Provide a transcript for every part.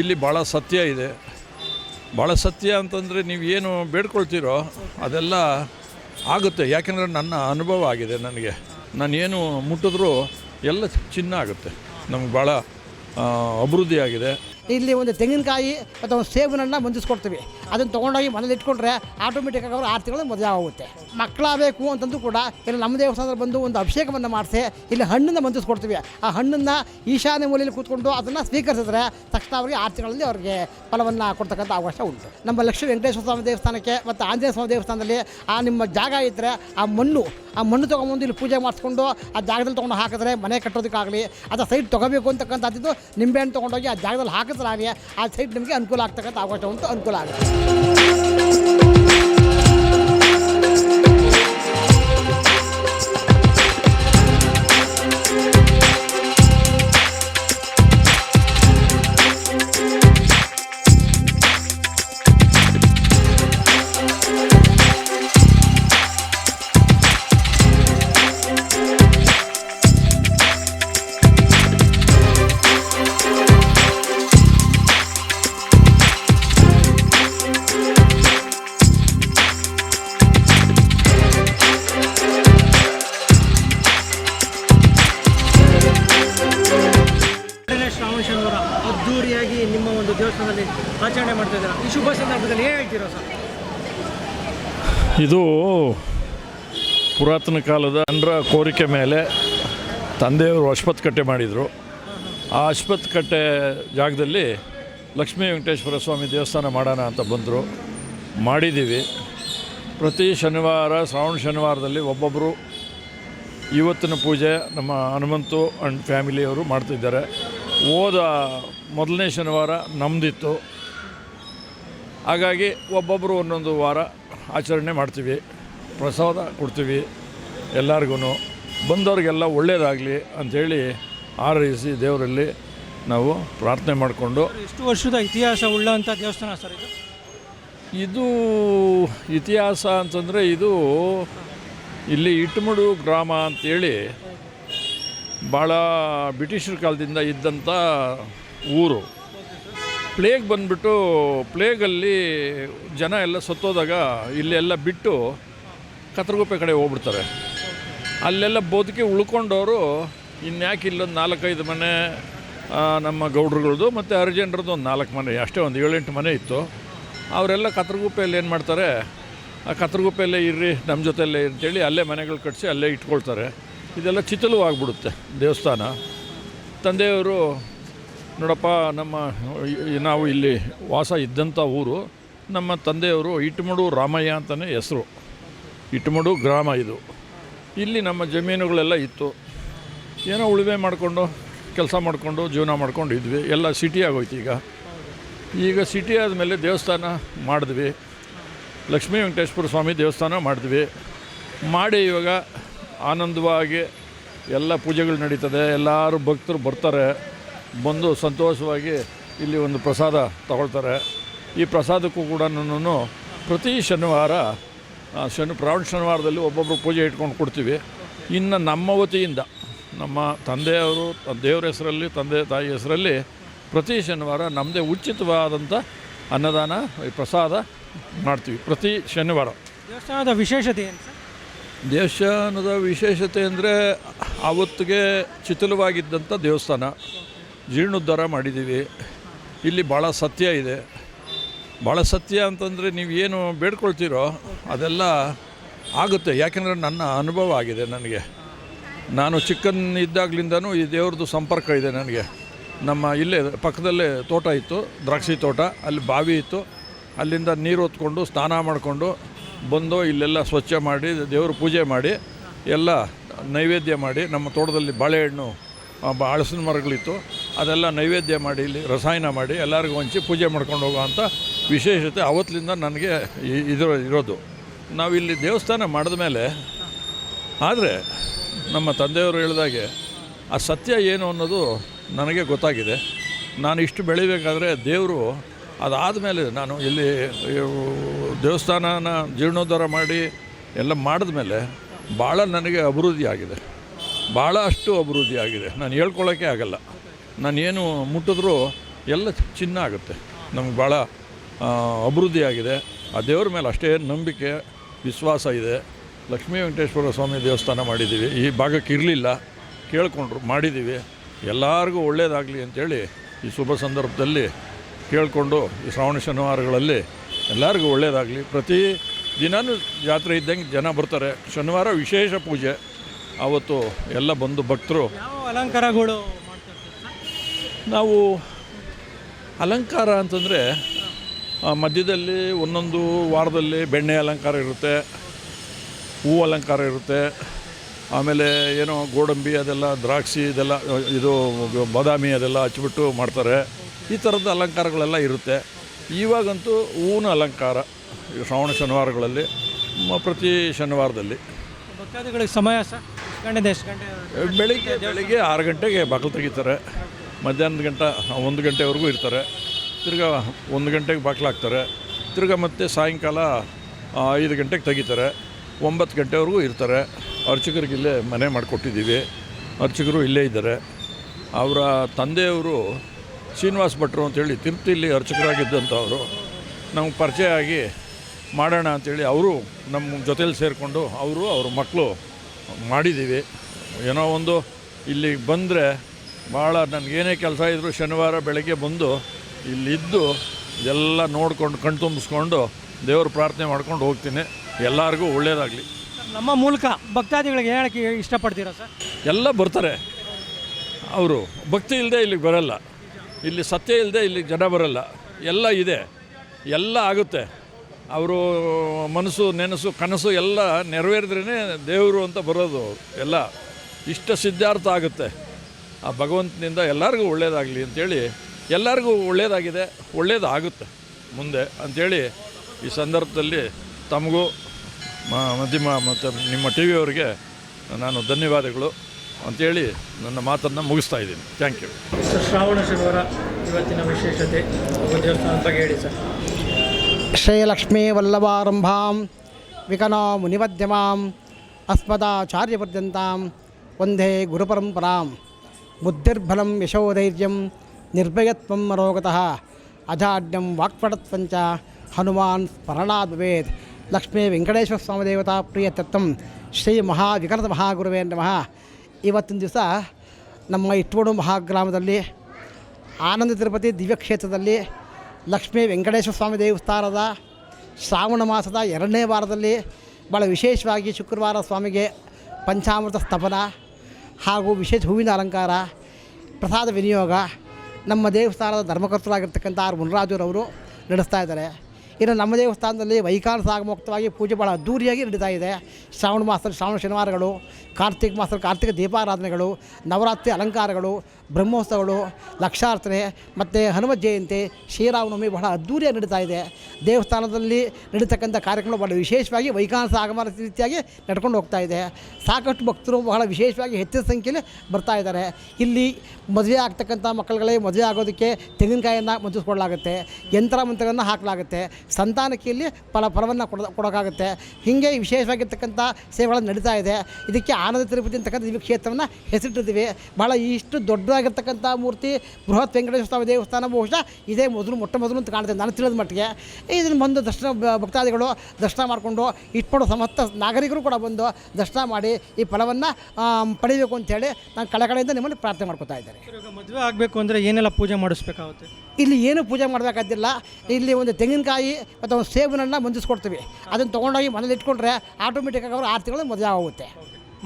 ಇಲ್ಲಿ ಭಾಳ ಸತ್ಯ ಇದೆ. ಭಾಳ ಸತ್ಯ ಅಂತಂದರೆ ನೀವು ಏನು ಬೇಡ್ಕೊಳ್ತೀರೋ ಅದೆಲ್ಲ ಆಗುತ್ತೆ. ಯಾಕೆಂದರೆ ನನ್ನ ಅನುಭವ ಆಗಿದೆ ನನಗೆ. ನಾನು ಏನು ಮುಟ್ಟಿದ್ರೂ ಎಲ್ಲ ಚಿನ್ನ ಆಗುತ್ತೆ. ನಮ್ಗೆ ಭಾಳ ಅಭಿವೃದ್ಧಿ ಆಗಿದೆ. ಇಲ್ಲಿ ಒಂದು ತೆಂಗಿನಕಾಯಿ ಅಥವಾ ಒಂದು ಸೇಬುನನ್ನು ಅದನ್ನ ಅದನ್ನು ತೊಗೊಂಡೋಗಿ ಮನೇಲಿ ಇಟ್ಕೊಂಡ್ರೆ ಆಟೋಮೆಟಿಕ್ ಆಗಿ ಆರು ತಿಂಗಳು ಮದುವೆ ಆಗುತ್ತೆ. ಮಕ್ಕಳಾಗಬೇಕು ಅಂತಂದು ಕೂಡ ಇಲ್ಲಿ ನಮ್ಮ ದೇವಸ್ಥಾನದಲ್ಲಿ ಬಂದು ಒಂದು ಅಭಿಷೇಕವನ್ನು ಮಾಡಿಸಿ ಇಲ್ಲಿ ಹಣ್ಣನ್ನು ಹೊಂದಿಸ್ಕೊಡ್ತೀವಿ ಆ ಹಣ್ಣನ್ನು ಈಶಾನ್ಯ ಮೂಲೆಯಲ್ಲಿ ಕೂತ್ಕೊಂಡು ಅದನ್ನು ಸ್ವೀಕರಿಸಿದ್ರೆ ತಕ್ಷಣ ಅವರಿಗೆ ಆರ್ತಿಗಳಲ್ಲಿ ಅವರಿಗೆ ಫಲವನ್ನು ಕೊಡ್ತಕ್ಕಂಥ ಅವಕಾಶ ಉಂಟು. ನಮ್ಮ ಲಕ್ಷ್ಮೀ ವೆಂಕಟೇಶ್ವರ ಸ್ವಾಮಿ ದೇವಸ್ಥಾನಕ್ಕೆ ಮತ್ತು ಆಂಜನೇಯ ಸ್ವಾಮಿ ದೇವಸ್ಥಾನದಲ್ಲಿ ಆ ನಿಮ್ಮ ಜಾಗ ಇದ್ದರೆ ಆ ಮಣ್ಣು ಆ ಮಣ್ಣು ತೊಗೊಂಬಂದು ಇಲ್ಲಿ ಪೂಜೆ ಮಾಡಿಸ್ಕೊಂಡು ಆ ಜಾಗದಲ್ಲಿ ತೊಗೊಂಡು ಹಾಕಿದ್ರೆ ಮನೆ ಕಟ್ಟೋದಕ್ಕಾಗಲಿ, ಅಥವಾ ಸೈಟ್ ತೊಗೋಬೇಕು ಅಂತಕ್ಕಂಥದ್ದು ನಿಂಬೆಹಣ್ಣು ತೊಗೊಂಡೋಗಿ ಆ ಜಾಗದಲ್ಲಿ ಹಾಕಿದ್ರಾಗಲಿ ಆ ಸೈಟ್ ನಿಮಗೆ ಅನುಕೂಲ ಆಗ್ತಕ್ಕಂಥ ಅವಕಾಶ ಉಂಟು, ಅನುಕೂಲ ಆಗುತ್ತೆ. ಆಚರಣೆ ಮಾಡ್ತಾ ಇದ್ದೀರಾ. ಈ ಶುಭ ಸಂದರ್ಭದಲ್ಲಿ ಏನು ಹೇಳ್ತೀರಾ ಸರ್? ಇದು ಪುರಾತನ ಕಾಲದ ಅಂದ್ರ ಕೋರಿಕೆ ಮೇಲೆ ತಂದೆಯವರು ಅಶ್ಪತ್ ಕಟ್ಟೆ ಮಾಡಿದರು. ಆ ಅಶ್ಪತ್ ಕಟ್ಟೆ ಜಾಗದಲ್ಲಿ ಲಕ್ಷ್ಮೀ ವೆಂಕಟೇಶ್ವರ ಸ್ವಾಮಿ ದೇವಸ್ಥಾನ ಮಾಡೋಣ ಅಂತ ಬಂದರು. ಮಾಡಿದ್ದೀವಿ. ಪ್ರತಿ ಶನಿವಾರ, ಶ್ರಾವಣ ಶನಿವಾರದಲ್ಲಿ ಒಬ್ಬೊಬ್ಬರು ಇವತ್ತಿನ ಪೂಜೆ ನಮ್ಮ ಹನುಮಂತು ಆ್ಯಂಡ್ ಫ್ಯಾಮಿಲಿಯವರು ಮಾಡ್ತಿದ್ದಾರೆ. ಹೋದ ಮೊದಲನೇ ಶನಿವಾರ ನಮ್ಮದಿತ್ತು ಹಾಗಾಗಿ ಒಬ್ಬೊಬ್ಬರು ಒಂದೊಂದು ವಾರ ಆಚರಣೆ ಮಾಡ್ತೀವಿ ಪ್ರಸಾದ ಕೊಡ್ತೀವಿ ಎಲ್ಲರಿಗೂ ಬಂದವ್ರಿಗೆಲ್ಲ ಒಳ್ಳೆಯದಾಗಲಿ ಅಂಥೇಳಿ ಆರೈಸಿ ದೇವರಲ್ಲಿ ನಾವು ಪ್ರಾರ್ಥನೆ ಮಾಡಿಕೊಂಡು. ಎಷ್ಟು ವರ್ಷದ ಇತಿಹಾಸ ಉಳ್ಳಂಥ ದೇವಸ್ಥಾನ ಸರ್ ಇದು? ಇದು ಇತಿಹಾಸ ಅಂತಂದರೆ ಇದು ಇಲ್ಲಿ ಇಟ್ಮಡು ಗ್ರಾಮ ಅಂತೇಳಿ ಭಾಳ ಬ್ರಿಟಿಷರ ಕಾಲದಿಂದ ಇದ್ದಂಥ ಊರು. ಪ್ಲೇಗ್ ಬಂದ್ಬಿಟ್ಟು ಪ್ಲೇಗಲ್ಲಿ ಜನ ಎಲ್ಲ ಸತ್ತೋದಾಗ ಇಲ್ಲೆಲ್ಲ ಬಿಟ್ಟು ಕತ್ರಗುಪ್ಪೆ ಕಡೆ ಹೋಗ್ಬಿಡ್ತಾರೆ. ಅಲ್ಲೆಲ್ಲ ಬದುಕಿ ಉಳ್ಕೊಂಡವರು ಇನ್ಯಾಕೆ ಇಲ್ಲೊಂದು ನಾಲ್ಕೈದು ಮನೆ ನಮ್ಮ ಗೌಡ್ರುಗಳದ್ದು ಮತ್ತು ಅರ್ಜೆಂಟ್ರದ್ದು ಒಂದು ನಾಲ್ಕು ಮನೆ, ಅಷ್ಟೇ ಒಂದು ಏಳೆಂಟು ಮನೆ ಇತ್ತು. ಅವರೆಲ್ಲ ಕತ್ರಗುಪ್ಪೆಯಲ್ಲಿ ಏನು ಮಾಡ್ತಾರೆ, ಆ ಕತ್ರಗುಪ್ಪೆಯಲ್ಲೇ ಇರ್ರಿ ನಮ್ಮ ಜೊತೆಯಲ್ಲೇ ಅಂತೇಳಿ ಅಲ್ಲೇ ಮನೆಗಳು ಕಟ್ಟಿಸಿ ಅಲ್ಲೇ ಇಟ್ಕೊಳ್ತಾರೆ. ಇದೆಲ್ಲ ಚಿತ್ತಲು ಆಗಿಬಿಡುತ್ತೆ ದೇವಸ್ಥಾನ. ತಂದೆಯವರು ನೋಡಪ್ಪ, ನಮ್ಮ ನಾವು ಇಲ್ಲಿ ವಾಸ ಇದ್ದಂಥ ಊರು, ನಮ್ಮ ತಂದೆಯವರು ಇಟ್ಮಡು ರಾಮಯ್ಯ ಅಂತಲೇ ಹೆಸರು. ಇಟ್ಮಡು ಗ್ರಾಮ ಇದು. ಇಲ್ಲಿ ನಮ್ಮ ಜಮೀನುಗಳೆಲ್ಲ ಇತ್ತು. ಏನೋ ಉಳುಮೆ ಮಾಡಿಕೊಂಡು, ಕೆಲಸ ಮಾಡಿಕೊಂಡು, ಜೀವನ ಮಾಡ್ಕೊಂಡು ಇದ್ವಿ. ಎಲ್ಲ ಸಿಟಿ ಆಗೋಯ್ತು ಈಗ. ಈಗ ಸಿಟಿ ಆದಮೇಲೆ ದೇವಸ್ಥಾನ ಮಾಡಿದ್ವಿ. ಲಕ್ಷ್ಮೀ ವೆಂಕಟೇಶ್ವರ ಸ್ವಾಮಿ ದೇವಸ್ಥಾನ ಮಾಡಿದ್ವಿ. ಮಾಡಿ ಇವಾಗ ಆನಂದವಾಗಿ ಎಲ್ಲ ಪೂಜೆಗಳು ನಡೀತದೆ. ಎಲ್ಲರೂ ಭಕ್ತರು ಬರ್ತಾರೆ. ಬಂದು ಸಂತೋಷವಾಗಿ ಇಲ್ಲಿ ಒಂದು ಪ್ರಸಾದ ತಗೊಳ್ತಾರೆ. ಈ ಪ್ರಸಾದಕ್ಕೂ ಕೂಡ ಪ್ರತಿ ಶನಿವಾರ ಶನಿ ಪ್ರಾವಣ ಶನಿವಾರದಲ್ಲಿ ಒಬ್ಬೊಬ್ಬರು ಪೂಜೆ ಇಟ್ಕೊಂಡು ಕೊಡ್ತೀವಿ. ಇನ್ನು ನಮ್ಮ ವತಿಯಿಂದ ನಮ್ಮ ತಂದೆಯವರು ದೇವರ ಹೆಸರಲ್ಲಿ ತಂದೆ ತಾಯಿ ಹೆಸರಲ್ಲಿ ಪ್ರತಿ ಶನಿವಾರ ನಮ್ಮದೇ ಉಚಿತವಾದಂಥ ಅನ್ನದಾನ ಈ ಪ್ರಸಾದ ಮಾಡ್ತೀವಿ ಪ್ರತಿ ಶನಿವಾರ. ದೇವಸ್ಥಾನದ ವಿಶೇಷತೆ ಏನು ಸರ್? ದೇವಸ್ಥಾನದ ವಿಶೇಷತೆ ಅಂದರೆ ಆವತ್ತಿಗೆ ಶಿಥಿಲವಾಗಿದ್ದಂಥ ದೇವಸ್ಥಾನ. ಜೀರ್ಣೋದ್ಧಾರ ಮಾಡಿದ್ದೀವಿ. ಇಲ್ಲಿ ಭಾಳ ಸತ್ಯ ಇದೆ. ಭಾಳ ಸತ್ಯ ಅಂತಂದರೆ ನೀವು ಏನು ಬೇಡ್ಕೊಳ್ತೀರೋ ಅದೆಲ್ಲ ಆಗುತ್ತೆ. ಯಾಕೆಂದರೆ ನನ್ನ ಅನುಭವ ಆಗಿದೆ ನನಗೆ. ನಾನು ಚಿಕ್ಕನ್ ಇದ್ದಾಗಲಿಂದನೂ ಈ ದೇವ್ರದ್ದು ಸಂಪರ್ಕ ಇದೆ ನನಗೆ. ನಮ್ಮ ಇಲ್ಲೇ ಪಕ್ಕದಲ್ಲೇ ತೋಟ ಇತ್ತು, ದ್ರಾಕ್ಷಿ ತೋಟ. ಅಲ್ಲಿ ಬಾವಿ ಇತ್ತು. ಅಲ್ಲಿಂದ ನೀರು ಹೊತ್ಕೊಂಡು ಸ್ನಾನ ಮಾಡಿಕೊಂಡು ಬಂದು ಇಲ್ಲೆಲ್ಲ ಸ್ವಚ್ಛ ಮಾಡಿ, ದೇವ್ರ ಪೂಜೆ ಮಾಡಿ, ಎಲ್ಲ ನೈವೇದ್ಯ ಮಾಡಿ ನಮ್ಮ ತೋಟದಲ್ಲಿ ಬಾಳೆಹಣ್ಣು ಹಳಸಿನ ಮರಗಳಿತ್ತು. ಅದೆಲ್ಲ ನೈವೇದ್ಯ ಮಾಡಿ, ಇಲ್ಲಿ ರಸಾಯನ ಮಾಡಿ, ಎಲ್ಲರಿಗೂ ಹಂಚಿ ಪೂಜೆ ಮಾಡ್ಕೊಂಡು ಹೋಗುವಂಥ ವಿಶೇಷತೆ ಅವತ್ತಿಂದ ನನಗೆ ಇದ್ರ ಇರೋದು. ನಾವಿಲ್ಲಿ ದೇವಸ್ಥಾನ ಮಾಡಿದ ಮೇಲೆ, ಆದರೆ ನಮ್ಮ ತಂದೆಯವರು ಹೇಳಿದಾಗೆ, ಆ ಸತ್ಯ ಏನು ಅನ್ನೋದು ನನಗೆ ಗೊತ್ತಾಗಿದೆ. ನಾನು ಇಷ್ಟು ಬೆಳಿಬೇಕಾದ್ರೆ ದೇವರು ಅದಾದಮೇಲೆ ನಾನು ಇಲ್ಲಿ ದೇವಸ್ಥಾನನ ಜೀರ್ಣೋದ್ಧಾರ ಮಾಡಿ ಎಲ್ಲ ಮಾಡಿದ ಮೇಲೆ ಭಾಳ ನನಗೆ ಅಭಿವೃದ್ಧಿ ಆಗಿದೆ ಭಾಳ ಅಷ್ಟು ಅಭಿವೃದ್ಧಿ ಆಗಿದೆ ನಾನು ಹೇಳ್ಕೊಳ್ಳೋಕ್ಕೆ ಆಗಲ್ಲ. ನಾನು ಮುಟ್ಟಿದ್ರು ಎಲ್ಲ ಚಿನ್ನ ಆಗುತ್ತೆ. ನಮ್ಗೆ ಭಾಳ ಅಭಿವೃದ್ಧಿಯಾಗಿದೆ. ಆ ದೇವ್ರ ಮೇಲೆ ಅಷ್ಟೇ ನಂಬಿಕೆ, ವಿಶ್ವಾಸ ಇದೆ. ಲಕ್ಷ್ಮೀ ವೆಂಕಟೇಶ್ವರ ಸ್ವಾಮಿ ದೇವಸ್ಥಾನ ಮಾಡಿದ್ದೀವಿ. ಈ ಭಾಗಕ್ಕೆ ಇರಲಿಲ್ಲ. ಕೇಳ್ಕೊಂಡ್ರು, ಮಾಡಿದ್ದೀವಿ. ಎಲ್ಲರಿಗೂ ಒಳ್ಳೆಯದಾಗಲಿ ಅಂತೇಳಿ ಈ ಶುಭ ಸಂದರ್ಭದಲ್ಲಿ ಕೇಳಿಕೊಂಡು ಈ ಶ್ರಾವಣ ಶನಿವಾರಗಳಲ್ಲಿ ಎಲ್ಲರಿಗೂ ಒಳ್ಳೇದಾಗಲಿ. ಪ್ರತಿ ದಿನವೂ ಜಾತ್ರೆ ಇದ್ದಂಗೆ ಜನ ಬರ್ತಾರೆ. ಶನಿವಾರ ವಿಶೇಷ ಪೂಜೆ. ಆವತ್ತು ಎಲ್ಲ ಬಂದು ಭಕ್ತರು ಅಲಂಕಾರಗಳು? ನಾವು ಅಲಂಕಾರ ಅಂತಂದರೆ ಮಧ್ಯದಲ್ಲಿ ಒಂದೊಂದು ವಾರದಲ್ಲಿ ಬೆಣ್ಣೆ ಅಲಂಕಾರ ಇರುತ್ತೆ ಹೂ ಅಲಂಕಾರ ಇರುತ್ತೆ ಆಮೇಲೆ ಏನೋ ಗೋಡಂಬಿ ಅದೆಲ್ಲ ದ್ರಾಕ್ಷಿ ಇದೆಲ್ಲ ಇದು ಬಾದಾಮಿ ಅದೆಲ್ಲ ಹಚ್ಬಿಟ್ಟು ಮಾಡ್ತಾರೆ. ಈ ಥರದ ಅಲಂಕಾರಗಳೆಲ್ಲ ಇರುತ್ತೆ. ಇವಾಗಂತೂ ಹೂವಿನ ಅಲಂಕಾರ ಶ್ರಾವಣ ಶನಿವಾರಗಳಲ್ಲಿ ಪ್ರತಿ ಶನಿವಾರದಲ್ಲಿ. ಭಕ್ತಾದಿಗಳಿಗೆ ಸಮಯ ಸರ್? ಗಂಟೆ ಬೆಳಿಗ್ಗೆ ಬೆಳಿಗ್ಗೆ ಆರು ಗಂಟೆಗೆ ಬಾಗಿಲು ತೆಗಿತಾರೆ. ಮಧ್ಯಾಹ್ನದ ಗಂಟ ಒಂದು ಗಂಟೆವರೆಗೂ ಇರ್ತಾರೆ. ತಿರ್ಗಾ ಒಂದು ಗಂಟೆಗೆ ಬಾಕ್ಲಾಗ್ತಾರೆ ತಿರ್ಗ ಮತ್ತೆ ಸಾಯಂಕಾಲ ಐದು ಗಂಟೆಗೆ ತೆಗಿತಾರೆ. ಒಂಬತ್ತು ಗಂಟೆವರೆಗೂ ಇರ್ತಾರೆ. ಅರ್ಚಕರಿಗೆ ಇಲ್ಲೇ ಮನೆ ಮಾಡಿಕೊಟ್ಟಿದ್ದೀವಿ. ಅರ್ಚಕರು ಇಲ್ಲೇ ಇದ್ದಾರೆ. ಅವರ ತಂದೆಯವರು ಶ್ರೀನಿವಾಸ್ ಭಟ್ರು ಅಂತೇಳಿ ಇಲ್ಲಿ ಅರ್ಚಕರಾಗಿದ್ದಂಥವರು ನಮ್ಗೆ ಪರಿಚಯ ಆಗಿ ಮಾಡೋಣ ಅಂಥೇಳಿ ಅವರು ನಮ್ಮ ಜೊತೇಲಿ ಸೇರಿಕೊಂಡು ಅವರು ಅವ್ರ ಮಕ್ಕಳು ಮಾಡಿದ್ದೀವಿ. ಏನೋ ಒಂದು ಇಲ್ಲಿಗೆ ಬಂದರೆ ಭಾಳ ನನಗೇನೇ ಕೆಲಸ ಇದ್ದರೂ ಶನಿವಾರ ಬೆಳಗ್ಗೆ ಬಂದು ಇಲ್ಲಿದ್ದು ಎಲ್ಲ ನೋಡ್ಕೊಂಡು ಕಣ್ತುಂಬಿಸ್ಕೊಂಡು ದೇವ್ರ ಪ್ರಾರ್ಥನೆ ಮಾಡ್ಕೊಂಡು ಹೋಗ್ತೀನಿ. ಎಲ್ಲರಿಗೂ ಒಳ್ಳೆಯದಾಗಲಿ ನಮ್ಮ ಮೂಲಕ ಭಕ್ತಾದಿಗಳಿಗೆ ಹೇಳಕ್ಕೆ ಇಷ್ಟಪಡ್ತೀರಾ ಸರ್? ಎಲ್ಲ ಬರ್ತಾರೆ. ಅವರು ಭಕ್ತಿ ಇಲ್ಲದೆ ಇಲ್ಲಿಗೆ ಬರಲ್ಲ. ಇಲ್ಲಿ ಸತ್ಯ ಇಲ್ಲದೆ ಇಲ್ಲಿ ಜನ ಬರಲ್ಲ. ಎಲ್ಲ ಇದೆ. ಎಲ್ಲ ಆಗುತ್ತೆ. ಅವರು ಮನಸ್ಸು ನೆನಸು ಕನಸು ಎಲ್ಲ ನೆರವೇರಿದ್ರೇ ದೇವರು ಅಂತ ಬರೋದು ಎಲ್ಲ ಇಷ್ಟ ಸಿದ್ಧಾರ್ಥ ಆಗುತ್ತೆ. ಆ ಭಗವಂತನಿಂದ ಎಲ್ಲರಿಗೂ ಒಳ್ಳೆಯದಾಗಲಿ ಅಂಥೇಳಿ ಎಲ್ಲರಿಗೂ ಒಳ್ಳೆಯದಾಗಿದೆ ಒಳ್ಳೆಯದಾಗುತ್ತೆ ಮುಂದೆ ಅಂಥೇಳಿ ಈ ಸಂದರ್ಭದಲ್ಲಿ ತಮಗೂ ಮ- ಮಧ್ಯಮ ಮತ್ತು ನಿಮ್ಮ ಟಿ ವಿಯವರಿಗೆ ನಾನು ಧನ್ಯವಾದಗಳು ಅಂಥೇಳಿ ನನ್ನ ಮಾತನ್ನು ಮುಗಿಸ್ತಾ ಇದ್ದೀನಿ. ಥ್ಯಾಂಕ್ ಯು ಸರ್ ಶ್ರಾವಣ ಶನಿವಾರ ಇವತ್ತಿನ ವಿಶೇಷತೆ ದೇವಸ್ಥಾನದ ಬಗ್ಗೆ ಹೇಳಿ ಸರ್. ಶ್ರೇಯಲಕ್ಷ್ಮೀ ವಲ್ಲಭಾರಂಭಾಂ ವಿಕನಾ ಮುನಿಮಧ್ಯಮಾಂ ಅಸ್ಮದಾಚಾರ್ಯಪರ್ಯಂತಾಂ ಒಂದೇ ಗುರುಪರಂಪರಾಂ. ಬುದ್ಧಿರ್ಬಲಂ ಯಶೋಧೈರ್ಯಂ ನಿರ್ಭಯತ್ವಂ ಮನೋಗತಃ ಅಜಾಡ್ಯಂ ವಾಕ್ಪಟತ್ವಂಚ ಹನುಮಾನ್ ಸ್ಮರಣಾದ್ ಭವೇತ್ ಲಕ್ಷ್ಮೀ ವೆಂಕಟೇಶ್ವರ ಸ್ವಾಮಿ ದೇವತಾ ಪ್ರಿಯ ತತ್ವಂ ಶ್ರೀ ಮಹಾವಿಕರದ ಮಹಾಗುರುವೇ ನಮಃ. ಇವತ್ತಿನ ದಿವಸ ನಮ್ಮ ಇಟ್ವೋಡು ಮಹಾಗ್ರಾಮದಲ್ಲಿ, ಆನಂದ ತಿರುಪತಿ ದಿವ್ಯಕ್ಷೇತ್ರದಲ್ಲಿ, ಲಕ್ಷ್ಮೀ ವೆಂಕಟೇಶ್ವರ ಸ್ವಾಮಿ ದೇವಸ್ಥಾನದ ಶ್ರಾವಣ ಮಾಸದ ಎರಡನೇ ವಾರದಲ್ಲಿ ಭಾಳ ವಿಶೇಷವಾಗಿ ಶುಕ್ರವಾರ ಸ್ವಾಮಿಗೆ ಪಂಚಾಮೃತ ಸ್ತಪನ ಹಾಗೂ ವಿಶೇಷ ಹೂವಿನ ಅಲಂಕಾರ ಪ್ರಸಾದ ವಿನಿಯೋಗ ನಮ್ಮ ದೇವಸ್ಥಾನದ ಧರ್ಮಕರ್ತರಾಗಿರ್ತಕ್ಕಂಥ ಆರ್ ಮುನರಾಜರವರು ನಡೆಸ್ತಾ ಇದ್ದಾರೆ. ಇನ್ನು ನಮ್ಮ ದೇವಸ್ಥಾನದಲ್ಲಿ ವೈಕಾಲ ಸಾಗಮುಕ್ತವಾಗಿ ಪೂಜೆ ಭಾಳ ಅದ್ದೂರಿಯಾಗಿ ನಡೀತಾ ಇದೆ. ಶ್ರಾವಣ ಮಾಸದಲ್ಲಿ ಶ್ರಾವಣ ಶನಿವಾರಗಳು, ಕಾರ್ತಿಕ ಮಾಸದಲ್ಲಿ ಕಾರ್ತಿಕ ದೀಪಾರಾಧನೆಗಳು, ನವರಾತ್ರಿ ಅಲಂಕಾರಗಳು, ಬ್ರಹ್ಮೋತ್ಸವಗಳು ಲಕ್ಷಾರ್ಥನೆ ಮತ್ತು ಹನುಮ ಜಯಂತಿ, ಶ್ರೀರಾಮನವಮಿ ಬಹಳ ಅದ್ದೂರಿಯಾಗಿ ನಡೀತಾ ಇದೆ. ದೇವಸ್ಥಾನದಲ್ಲಿ ನಡೀತಕ್ಕಂಥ ಕಾರ್ಯಕ್ರಮ ಬಹಳ ವಿಶೇಷವಾಗಿ ವೈಕಾನಸ ಆಗಮ ರೀತಿಯಾಗಿ ನಡ್ಕೊಂಡು ಹೋಗ್ತಾ ಇದೆ. ಸಾಕಷ್ಟು ಭಕ್ತರು ಬಹಳ ವಿಶೇಷವಾಗಿ ಹೆಚ್ಚಿನ ಸಂಖ್ಯೆಯಲ್ಲಿ ಬರ್ತಾ ಇದ್ದಾರೆ. ಇಲ್ಲಿ ಮದುವೆ ಆಗ್ತಕ್ಕಂಥ ಮಕ್ಕಳುಗಳಿಗೆ ಮದುವೆ ಆಗೋದಕ್ಕೆ ತೆಂಗಿನಕಾಯಿಯನ್ನು ಮಂಜಿಸ್ಕೊಡ್ಲಾಗುತ್ತೆ ಯಂತ್ರ ಮಂತ್ರಗಳನ್ನು ಹಾಕಲಾಗುತ್ತೆ. ಸಂತಾನಕ್ಕೆ ಇಲ್ಲಿ ಫಲ ಫಲವನ್ನು ಕೊಡ ಕೊಡೋಕ್ಕಾಗುತ್ತೆ ಹೀಗೆ ವಿಶೇಷವಾಗಿರ್ತಕ್ಕಂಥ ಸೇವೆಗಳನ್ನು ನಡೀತಾ ಇದೆ. ಇದಕ್ಕೆ ಆನಂದ ತಿರುಪತಿ ಅಂತಕ್ಕಂಥ ದಿವ್ಯ ಕ್ಷೇತ್ರವನ್ನು ಹೆಸರಿಟ್ಟಿದ್ದೀವಿ. ಭಾಳ ಇಷ್ಟು ದೊಡ್ಡದಾಗಿರ್ತಕ್ಕಂಥ ಮೂರ್ತಿ ಬೃಹತ್ ವೆಂಕಟೇಶ್ವರ ಸ್ವಾಮಿ ದೇವಸ್ಥಾನ ಬಹುಶಃ ಇದೇ ಮೊದಲು ಮೊಟ್ಟ ಮೊದಲು ಅಂತ ಕಾಣ್ತೇನೆ ನಾನು ತಿಳಿದ ಮಟ್ಟಿಗೆ. ಇದನ್ನು ಬಂದು ದರ್ಶನ ಭಕ್ತಾದಿಗಳು ದರ್ಶನ ಮಾಡಿಕೊಂಡು ಇಟ್ಕೊಂಡು ಸಮಸ್ತ ನಾಗರಿಕರು ಕೂಡ ಬಂದು ದರ್ಶನ ಮಾಡಿ ಈ ಫಲವನ್ನು ಪಡಿಬೇಕು ಅಂತೇಳಿ ನಾನು ಕಳೆ ಕಡೆಯಿಂದ ನಿಮ್ಮಲ್ಲಿ ಪ್ರಾರ್ಥನೆ ಮಾಡ್ಕೊತಾ ಇದ್ದಾರೆ ಮದುವೆ ಆಗಬೇಕು ಅಂದರೆ ಏನೆಲ್ಲ ಪೂಜೆ ಮಾಡಿಸ್ಬೇಕಾಗುತ್ತೆ? ಇಲ್ಲಿ ಏನು ಪೂಜೆ ಮಾಡಬೇಕಾದಿಲ್ಲ ಇಲ್ಲಿ ಒಂದು ತೆಂಗಿನಕಾಯಿ ಮತ್ತು ಒಂದು ಸೇವನನ್ನು ಮುಂದಿಸ್ಕೊಡ್ತೀವಿ. ಅದನ್ನು ತೊಗೊಂಡೋಗಿ ಮನೇಲಿ ಇಟ್ಕೊಂಡ್ರೆ ಆಟೋಮೆಟಿಕ್ಕಾಗಿ ಅವರು ಆರು ತಿಂಗಳು ಮದುವೆ ಆಗುತ್ತೆ.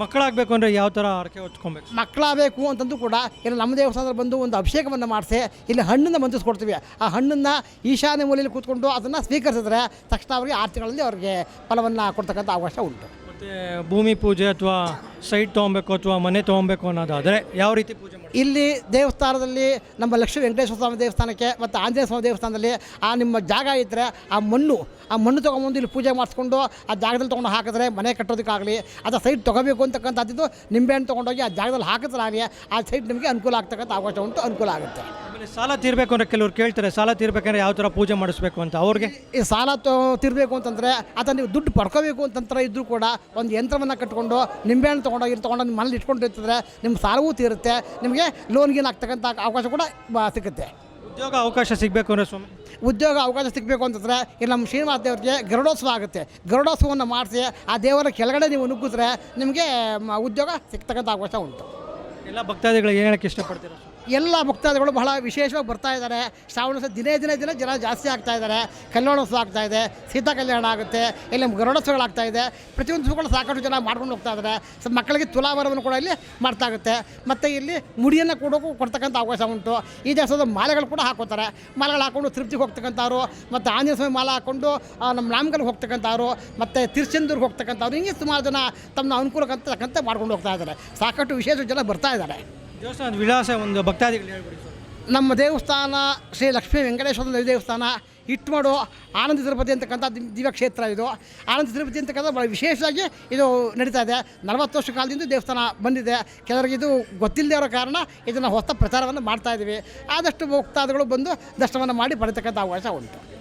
ಮಕ್ಕಳಾಗಬೇಕು ಅಂದರೆ ಯಾವ ಥರ ಹರಕೆ ಹೊಚ್ಕೊಬೇಕು ಮಕ್ಕಳಾಗಬೇಕು ಅಂತಂದು ಕೂಡ ಇಲ್ಲಿ ನಮ್ಮ ದೇವಸ್ಥಾನದಲ್ಲಿ ಬಂದು ಒಂದು ಅಭಿಷೇಕವನ್ನು ಮಾಡಿಸಿ ಇಲ್ಲಿ ಹಣ್ಣನ್ನು ಮಂದಿಸ್ಕೊಡ್ತೀವಿ. ಆ ಹಣ್ಣನ್ನು ಈಶಾನ್ಯ ಮೂಲೆಯಲ್ಲಿ ಕೂತ್ಕೊಂಡು ಅದನ್ನು ಸ್ವೀಕರಿಸಿದ್ರೆ ತಕ್ಷಣ ಅವರಿಗೆ ಆರು ತಿಂಗಳಲ್ಲಿ ಅವರಿಗೆ ಫಲವನ್ನು ಕೊಡ್ತಕ್ಕಂಥ ಅವಕಾಶ ಉಂಟು. ಮತ್ತು ಭೂಮಿ ಪೂಜೆ ಅಥವಾ ಸೈಟ್ ತೊಗೊಬೇಕು ಅಥವಾ ಮನೆ ತಗೊಬೇಕು ಅನ್ನೋದಾದರೆ ಯಾವ ರೀತಿ ಪೂಜೆ ಇಲ್ಲಿ ದೇವಸ್ಥಾನದಲ್ಲಿ ನಮ್ಮ ಲಕ್ಷ್ಮೀ ವೆಂಕಟೇಶ್ವರ ಸ್ವಾಮಿ ದೇವಸ್ಥಾನಕ್ಕೆ ಮತ್ತು ಆಂಜನೇಯ ಸ್ವಾಮಿ ದೇವಸ್ಥಾನದಲ್ಲಿ ಆ ನಿಮ್ಮ ಜಾಗ ಇದ್ದರೆ ಆ ಮಣ್ಣು ಆ ಮಣ್ಣು ತೊಗೊಂಬಂದು ಇಲ್ಲಿ ಪೂಜೆ ಮಾಡಿಸ್ಕೊಂಡು ಆ ಜಾಗದಲ್ಲಿ ತೊಗೊಂಡು ಹಾಕಿದ್ರೆ ಮನೆ ಕಟ್ಟೋದಕ್ಕಾಗಲಿ ಅಥವಾ ಸೈಟ್ ತೊಗೋಬೇಕು ಅಂತಕ್ಕಂಥದ್ದು ನಿಂಬೆಹಣ್ಣು ತೊಗೊಂಡೋಗಿ ಆ ಜಾಗದಲ್ಲಿ ಹಾಕಿದ್ರಾಗಲಿ ಆ ಸೈಟ್ ನಿಮಗೆ ಅನುಕೂಲ ಆಗ್ತಕ್ಕಂಥ ಅವಕಾಶ ಉಂಟು, ಅನುಕೂಲ ಆಗುತ್ತೆ. ಸಾಲ ತೀರ್ಬೇಕು ಅಂದರೆ ಕೆಲವ್ರು ಕೇಳ್ತಾರೆ ಸಾಲ ತೀರ್ಬೇಕಂದ್ರೆ ಯಾವ ಥರ ಪೂಜೆ ಮಾಡಿಸ್ಬೇಕು ಅಂತ ಅವ್ರಿಗೆ? ಈ ಸಾಲ ತೀರ್ಬೇಕು ತಿರ್ಬೇಕು ಅಂತಂದರೆ ಅಥವಾ ನೀವು ದುಡ್ಡು ಪಡ್ಕೋಬೇಕು ಅಂತಂತರ ಇದ್ದರೂ ಕೂಡ ಒಂದು ಯಂತ್ರವನ್ನು ಕಟ್ಕೊಂಡು ನಿಂಬೆಹಣ್ಣು ತೊಗೊಂಡೋಗಿ ತೊಗೊಂಡು ನಿಮ್ಮ ಮನೇಲಿ ಇಟ್ಕೊಂಡಿರ್ತಿದ್ರೆ ನಿಮ್ಮ ಸಾಲವೂ ತೀರುತ್ತೆ ನಿಮಗೆ ಲೋನ್ಗೇನು ಆಗ್ತಕ್ಕಂಥ ಅವಕಾಶ ಕೂಡ ಬ- ಸಿಗುತ್ತೆ. ಉದ್ಯೋಗ ಅವಕಾಶ ಸಿಗಬೇಕು ಅಂದರೆ ಸ್ವಾಮಿ? ಉದ್ಯೋಗ ಅವಕಾಶ ಸಿಗಬೇಕು ಅಂತಂದರೆ ಇಲ್ಲಿ ನಮ್ಮ ಶ್ರೀನಿವಾಸ ದೇವರಿಗೆ ಗರುಡೋತ್ಸವ ಆಗುತ್ತೆ. ಗರುಡೋತ್ಸವವನ್ನು ಮಾಡಿಸಿ ಆ ದೇವರ ಕೆಳಗಡೆ ನೀವು ನುಗ್ಗಿದ್ರೆ ನಿಮಗೆ ಮ- ಉದ್ಯೋಗ ಸಿಗ್ತಕ್ಕಂಥ ಅವಕಾಶ ಉಂಟು. ಎಲ್ಲ ಭಕ್ತಾದಿಗಳಿಗೆ ಏನು ಹೇಳಕ್ಕೆ ಇಷ್ಟಪಡ್ತೀರಾ ಸ್ವಾಮಿ? ಎಲ್ಲ ಭಕ್ತಾದಿಗಳು ಬಹಳ ವಿಶೇಷವಾಗಿ ಬರ್ತಾ ಇದ್ದಾರೆ. ಶ್ರಾವಣ ದಿನೇ ದಿನೇ ದಿನ ಜನ ಜಾಸ್ತಿ ಆಗ್ತಾ ಇದ್ದಾರೆ. ಕಲ್ಯಾಣೋತ್ಸವ ಆಗ್ತಾ ಇದೆ. ಸೀತಾ ಕಲ್ಯಾಣ ಆಗುತ್ತೆ. ಇಲ್ಲಿ ಗರುಡೋತ್ಸವಗಳಾಗ್ತಾ ಇದೆ. ಪ್ರತಿಯೊಂದು ಸುಗಳು ಸಾಕಷ್ಟು ಜನ ಮಾಡ್ಕೊಂಡು ಹೋಗ್ತಾ ಇದ್ದಾರೆ. ಸೊ ಮಕ್ಕಳಿಗೆ ತುಲಾಭಾರವನ್ನು ಕೂಡ ಇಲ್ಲಿ ಮಾಡ್ತಾ ಆಗುತ್ತೆ. ಮತ್ತು ಇಲ್ಲಿ ಮುಡಿಯನ್ನು ಕೊಡೋಕ್ಕೂ ಕೊಡ್ತಕ್ಕಂಥ ಅವಕಾಶ ಉಂಟು. ಈ ದೇಶದ ಮಾಲೆಗಳು ಕೂಡ ಹಾಕೋತಾರೆ. ಮಾಲೆಗಳು ಹಾಕೊಂಡು ತೃಪ್ತಿಗೆ ಹೋಗ್ತಕ್ಕಂಥವ್ರು, ಮತ್ತು ಆಂಜನೇಯ ಸ್ವಾಮಿ ಮಾಲೆ ಹಾಕ್ಕೊಂಡು ನಮ್ಮ ನಾಮಗಲ್ಗೆ ಹೋಗ್ತಕ್ಕಂಥವ್ರು, ಮತ್ತು ತಿರುಚೆಂದೂರ್ಗೆ ಹೋಗ್ತಕ್ಕಂಥವ್ರು, ಹಿಂಗೆ ಸುಮಾರು ಜನ ತಮ್ಮ ಅನುಕೂಲಕ್ಕಂತಕ್ಕಂಥ ಮಾಡ್ಕೊಂಡು ಹೋಗ್ತಾ ಇದ್ದಾರೆ. ಸಾಕಷ್ಟು ವಿಶೇಷ ಜನ ಬರ್ತಾ ಇದ್ದಾರೆ. ದೇವಸ್ಥಾನದ ವಿಳಾಸ ಒಂದು ಭಕ್ತಾದಿಗಳು ಹೇಳ್ಬಿಡಿ ನಮ್ಮ ದೇವಸ್ಥಾನ ಶ್ರೀ ಲಕ್ಷ್ಮೀ ವೆಂಕಟೇಶ್ವರ ದೇವಸ್ಥಾನ, ಇಟ್ಮಾಡು ಆನಂದ ತಿರುಪತಿ ಅಂತಕ್ಕಂಥ ದಿವ್- ದಿವ್ಯ ಕ್ಷೇತ್ರ ಇದು. ಆನಂದ ತಿರುಪತಿ ಅಂತಕ್ಕಂಥ ಭಾಳ ವಿಶೇಷವಾಗಿ ಇದು ನಡೀತಾ ಇದೆ. ನಲವತ್ತು ವರ್ಷ ಕಾಲದಿಂದ ದೇವಸ್ಥಾನ ಬಂದಿದೆ. ಕೆಲವರಿಗೆ ಇದು ಗೊತ್ತಿಲ್ಲದೆ ಇರೋ ಕಾರಣ ಇದನ್ನು ಹೊಸ ಪ್ರಚಾರವನ್ನು ಮಾಡ್ತಾ ಇದ್ದೀವಿ. ಆದಷ್ಟು ಭಕ್ತಾದಿಗಳು ಬಂದು ದರ್ಶನವನ್ನು ಮಾಡಿ ಬರತಕ್ಕಂಥ ಅವಕಾಶ ಉಂಟು.